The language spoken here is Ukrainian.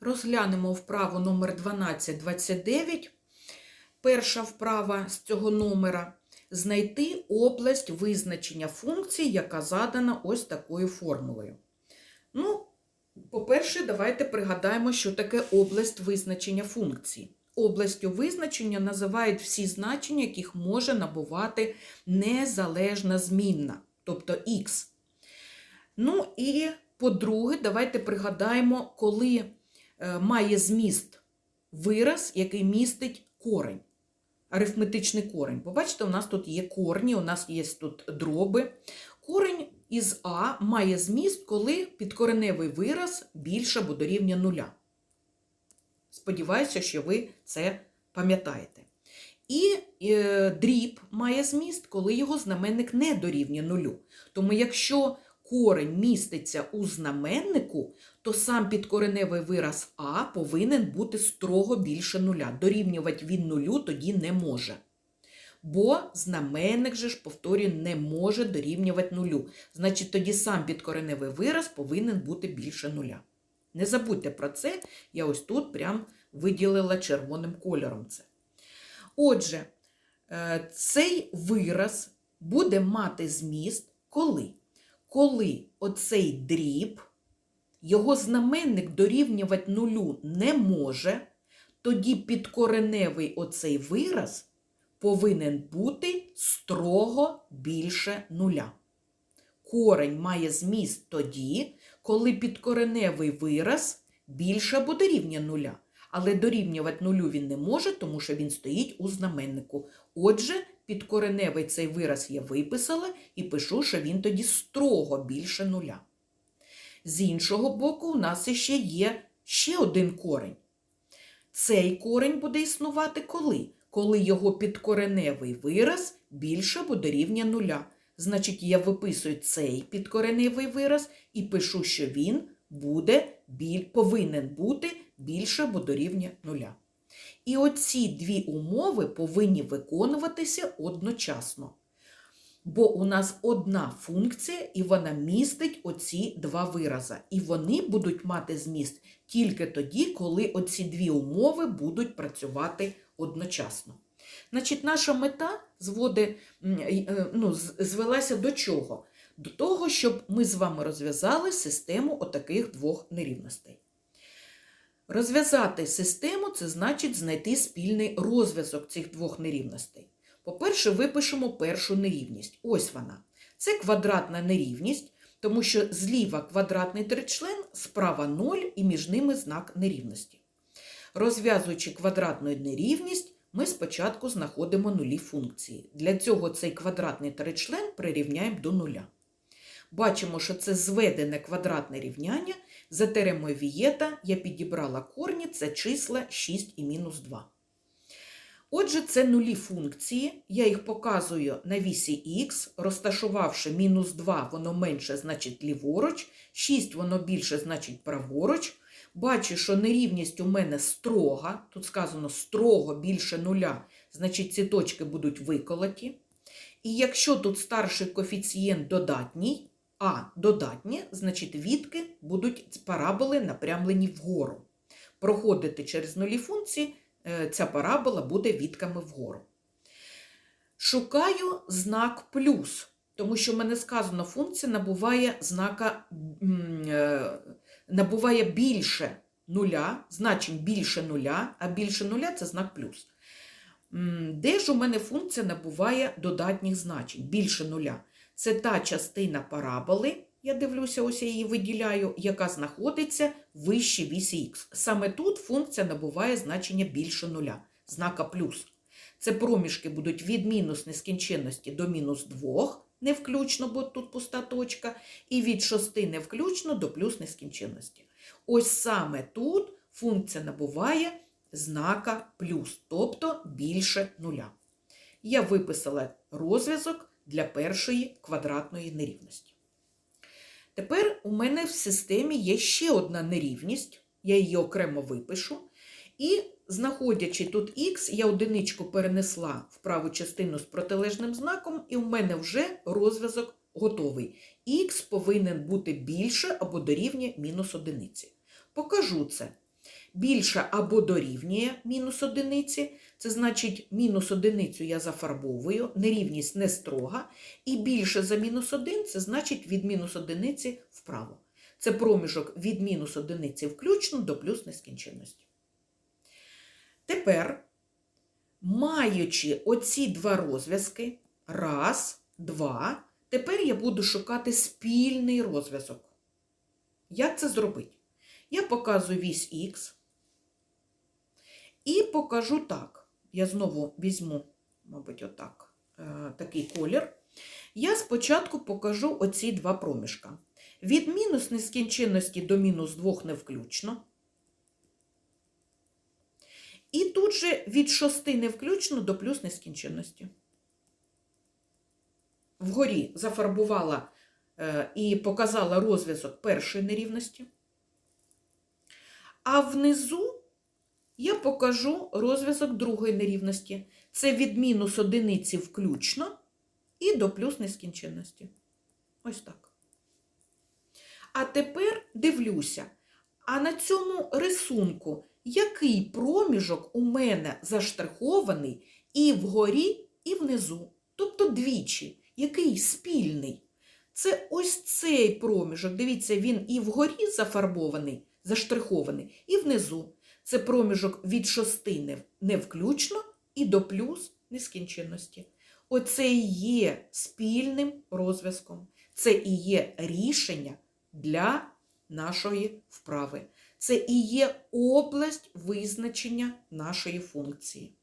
Розглянемо вправу номер 1229. Перша вправа з цього номера знайти область визначення функції, яка задана ось такою формулою. Ну, по-перше, давайте пригадаємо, що таке область визначення функції. Областю визначення називають всі значення, яких може набувати незалежна змінна, тобто х. Ну і по-друге, давайте пригадаємо, коли має зміст вираз, який містить корень, арифметичний корень. Побачите, у нас тут є корні, у нас є тут дроби. Корень із А має зміст, коли підкореневий вираз більше або дорівнює нуля. Сподіваюся, що ви це пам'ятаєте. І е, дріб має зміст, коли його знаменник не дорівнює нулю. Тому якщо корень міститься у знаменнику, то сам підкореневий вираз А повинен бути строго більше нуля. Дорівнювати він нулю тоді не може. Бо знаменник же ж, повторюю, не може дорівнювати нулю. Значить, тоді сам підкореневий вираз повинен бути більше нуля. Не забудьте про це, я ось тут прям виділила червоним кольором це. Отже, е, цей вираз буде мати зміст коли? Коли оцей дріб, його знаменник дорівнювати нулю не може, тоді підкореневий оцей вираз повинен бути строго більше нуля. Корень має зміст тоді, коли підкореневий вираз більше або дорівнює нуля. Але дорівнювати нулю він не може, тому що він стоїть у знаменнику. Отже, підкореневий цей вираз я виписала і пишу, що він тоді строго більше нуля. З іншого боку, у нас ще є ще один корень. Цей корень буде існувати коли? Коли його підкореневий вираз більше або дорівнює нуля. Значить, я виписую цей підкореневий вираз і пишу, що він буде, повинен бути більше або дорівнює нуля. І оці дві умови повинні виконуватися одночасно. Бо у нас одна функція, і вона містить оці два вирази. І вони будуть мати зміст тільки тоді, коли оці дві умови будуть працювати одночасно. Значить, наша мета зводи, ну, звелася до чого? До того, щоб ми з вами розв'язали систему отаких двох нерівностей. Розв'язати систему це значить знайти спільний розв'язок цих двох нерівностей. По-перше, випишемо першу нерівність. Ось вона. Це квадратна нерівність, тому що зліва квадратний тричлен, справа 0 і між ними знак нерівності. Розв'язуючи квадратну нерівність, ми спочатку знаходимо нулі функції. Для цього цей квадратний тричлен прирівняємо до нуля. Бачимо, що це зведене квадратне рівняння. За теремою Вієта я підібрала корні, це числа 6 і мінус 2. Отже, це нулі функції. Я їх показую на вісі х, розташувавши мінус 2, воно менше, значить ліворуч, 6 воно більше, значить праворуч. Бачу, що нерівність у мене строга, тут сказано строго більше нуля, значить ці точки будуть виколоті. І якщо тут старший коефіцієнт додатній, а додатні, значить відки будуть параболи напрямлені вгору. Проходити через нулі функції, ця парабола буде відками вгору. Шукаю знак плюс, тому що в мене сказано, функція набуває знака, набуває більше нуля, значень більше нуля, а більше нуля це знак плюс. Де ж у мене функція набуває додатніх значень, більше нуля? Це та частина параболи, я дивлюся, ось я її виділяю, яка знаходиться вище вісі х. Саме тут функція набуває значення більше нуля, знака плюс. Це проміжки будуть від мінус нескінченності до мінус 2, не включно, бо тут пуста точка, і від 6 не включно до плюс нескінченності. Ось саме тут функція набуває знака плюс, тобто більше нуля. Я виписала розв'язок для першої квадратної нерівності. Тепер у мене в системі є ще одна нерівність, я її окремо випишу. І, знаходячи тут х, я одиничку перенесла в праву частину з протилежним знаком, і в мене вже розв'язок готовий. Х повинен бути більше або дорівнює мінус одиниці. Покажу це. Більше або дорівнює мінус одиниці, це значить мінус одиницю я зафарбовую, нерівність не строга, і більше за мінус 1 це значить від мінус одиниці вправо. Це проміжок від мінус одиниці включно до плюс нескінченності. Тепер, маючи оці два розв'язки, раз, два, тепер я буду шукати спільний розв'язок. Як це зробити? Я показую вісь Х і покажу так. Я знову візьму, мабуть, отак, е, такий колір. Я спочатку покажу оці два проміжка. Від мінус нескінченності до мінус 2 не включно. І тут же від 6 не включно до плюс нескінченності. Вгорі зафарбувала е, і показала розв'язок першої нерівності. А внизу я покажу розв'язок другої нерівності. Це від мінус одиниці включно і до плюс нескінченності. Ось так. А тепер дивлюся, а на цьому рисунку який проміжок у мене заштрихований і вгорі, і внизу. Тобто двічі, який спільний. Це ось цей проміжок. Дивіться, він і вгорі зафарбований, заштрихований, і внизу. Це проміжок від шостини не включно і до плюс нескінченності. Оце і є спільним розв'язком. Це і є рішення для нашої вправи. Це і є область визначення нашої функції.